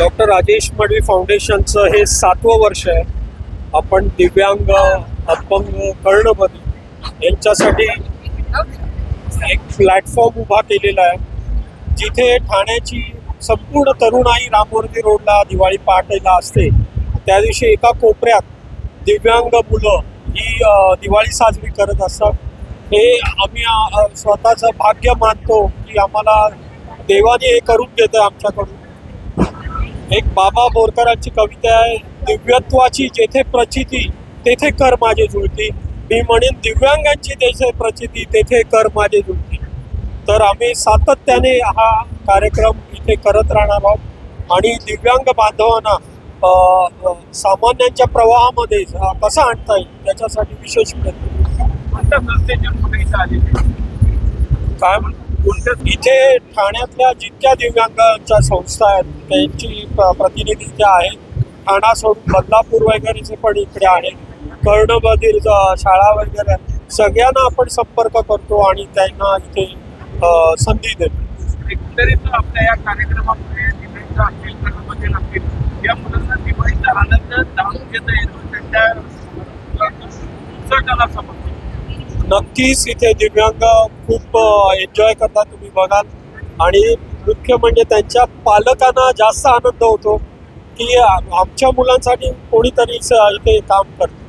Doctor Rajesh Madavi फाउंडेशनचं हे सातवं वर्ष आहे. आपण दिव्यांग अपंग कर्णबधी यांच्यासाठी एक प्लॅटफॉर्म उभा केलेला आहे. जिथे ठाण्याची संपूर्ण तरुणाई रामवर्ती रोडला दिवाळी पहाटेला असते. त्या दिवशी एका कोपऱ्यात दिव्यांग मुलं ही दिवाळी साजरी करत असतात. हे आम्ही स्वतःचं भाग्य मानतो की आम्हाला देवाने हे करून घेतं आमच्याकडून. एक बाबा बोरकरांची कविता आहे दिव्यत्वाची जेथे प्रचिती तेथे कर माझे जुळती. मी म्हणेन दिव्यांगांची जेथे प्रचिती तेथे कर माझे जुळती. तर आम्ही सातत्याने हा कार्यक्रम इथे करत राहणार आहोत. आणि दिव्यांग बांधवांना सामान्यांच्या प्रवाहामध्ये कसं आणता येईल त्याच्यासाठी विशेष प्रयत्न. काय म्हण- कोणत्या इथे ठाण्यातल्या जितक्या दिव्यांगांच्या संस्था आहेत त्यांची प्रतिनिधी इथे आहेत ठाणा सोडून बदलापूर वगैरेचे पण इकडे आहेत कर्णबधीर शाळा वगैरे आहेत. सगळ्यांना आपण संपर्क करतो आणि त्यांना इथे संधी देतो एकंदरीत आपल्या या कार्यक्रमामध्ये दिवाळीचा या मुलांना दिवाळीचा आनंद जाणून घेता येतो त्यांच्या समजतो नक्कीच इथे दिव्यांग खूप एन्जॉय करतात तुम्ही बघाल. आणि मुख्य म्हणजे त्यांच्या पालकांना जास्त आनंद होतो की आमच्या मुलांसाठी कोणीतरी इथे काम करतं.